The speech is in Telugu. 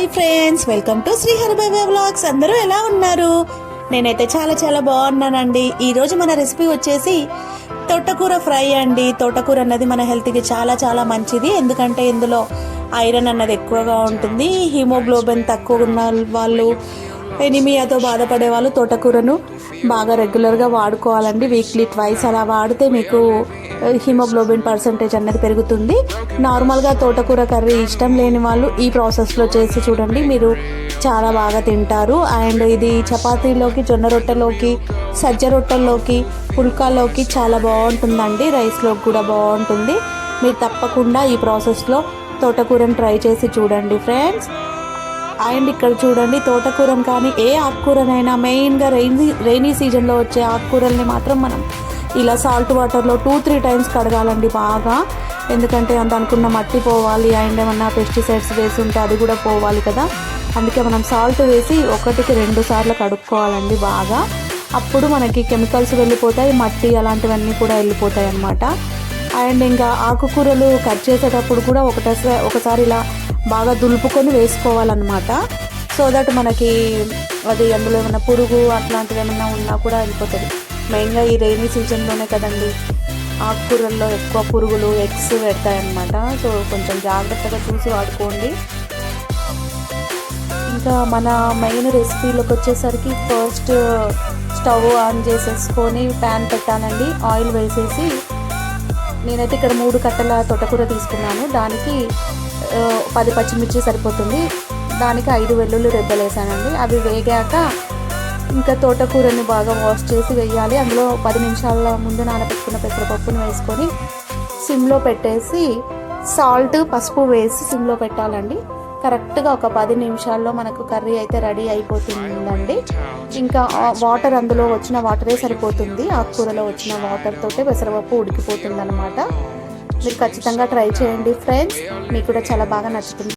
Hi friends welcome to Srihari బైబే vlogs. అందరూ ఎలా ఉన్నారు? నేనైతే చాలా చాలా బాగున్నానండి. ఈరోజు మన రెసిపీ వచ్చేసి తోటకూర ఫ్రై అండి. తోటకూర అన్నది మన హెల్త్కి చాలా చాలా మంచిది. ఎందుకంటే ఇందులో ఐరన్ అన్నది ఎక్కువగా ఉంటుంది. హిమోగ్లోబిన్ తక్కువ ఉన్న వాళ్ళు ఎనిమియాతో బాధపడే వాళ్ళు తోటకూరను బాగా రెగ్యులర్గా వాడుకోవాలండి. వీక్లీ ట్వైస్ అలా వాడితే మీకు హిమోగ్లోబిన్ పర్సంటేజ్ అనేది పెరుగుతుంది. నార్మల్గా తోటకూర కర్రీ ఇష్టం లేని వాళ్ళు ఈ ప్రాసెస్లో చేసి చూడండి. మీరు చాలా బాగా తింటారు. అండ్ ఇది చపాతీలోకి జొన్న రొట్టెలోకి సజ్జ రొట్టెల్లోకి పుల్కాలోకి చాలా బాగుంటుందండి. రైస్లోకి కూడా బాగుంటుంది. మీరు తప్పకుండా ఈ ప్రాసెస్లో తోటకూరను ట్రై చేసి చూడండి ఫ్రెండ్స్ అండ్ ఇక్కడ చూడండి తోటకూరను కానీ ఏ ఆకుకూరనైనా మెయిన్గా రైనీ రెయినీ సీజన్లో వచ్చే ఆకుకూరల్ని మాత్రం మనం ఇలా సాల్ట్ వాటర్లో టూ త్రీ టైమ్స్ కడగాలండి బాగా. ఎందుకంటే అంత అనుకున్న మట్టి పోవాలి అండ్ ఏమన్నా పెస్టిసైడ్స్ వేసి ఉంటే అది కూడా పోవాలి కదా. అందుకే మనం సాల్ట్ వేసి ఒకటికి రెండు సార్లు కడుక్కోవాలండి బాగా. అప్పుడు మనకి కెమికల్స్ వెళ్ళిపోతాయి మట్టి అలాంటివన్నీ కూడా వెళ్ళిపోతాయి అన్నమాట. అండ్ ఇంకా ఆకుకూరలు కట్ చేసేటప్పుడు కూడా ఒకటేసారి ఒకసారి ఇలా బాగా దులుపుకొని వేసుకోవాలన్నమాట. సో దట్ మనకి అది అందులో ఏమైనా పురుగు అట్లాంటివి ఏమైనా ఉన్నా కూడా వెళ్ళిపోతుంది. మెయిన్గా ఈ రైనీ సీజన్లోనే కదండి. ఆకుకూరల్లో ఎక్కువ పురుగులు ఎగ్స్ పెడతాయన్నమాట. సో కొంచెం జాగ్రత్తగా చూసి వాడుకోండి. ఇంకా మన మెయిన్ రెసిపీలోకి వచ్చేసరికి ఫస్ట్ స్టవ్ ఆన్ చేసేసుకొని ప్యాన్ పెట్టానండి ఆయిల్ వేసేసి నేనైతే ఇక్కడ మూడు కట్టల తొట్టకూర తీసుకున్నాను. దానికి పది పచ్చిమిర్చి సరిపోతుంది. దానికి ఐదు వెల్లుల్లి రెబ్బలు వేసానండి. అవి వేగాక ఇంకా తోటకూరని బాగా వాష్ చేసి వేయాలి. అందులో పది నిమిషాల ముందు నానబెట్టుకున్న పెసరపప్పుని వేసుకొని సిమ్లో పెట్టేసి సాల్ట్ పసుపు వేసి సిమ్లో పెట్టాలండి. కరెక్ట్గా ఒక పది నిమిషాల్లో మనకు కర్రీ అయితే రెడీ అయిపోతుందండి. ఇంకా వాటర్ అందులో వచ్చిన వాటరే సరిపోతుంది. ఆకుకూరలో వచ్చిన వాటర్ తోటే పెసరపప్పు ఉడికిపోతుంది అనమాట మీరు ఖచ్చితంగా ట్రై చేయండి ఫ్రెండ్స్ మీకు కూడా చాలా బాగా నచ్చుతుంది.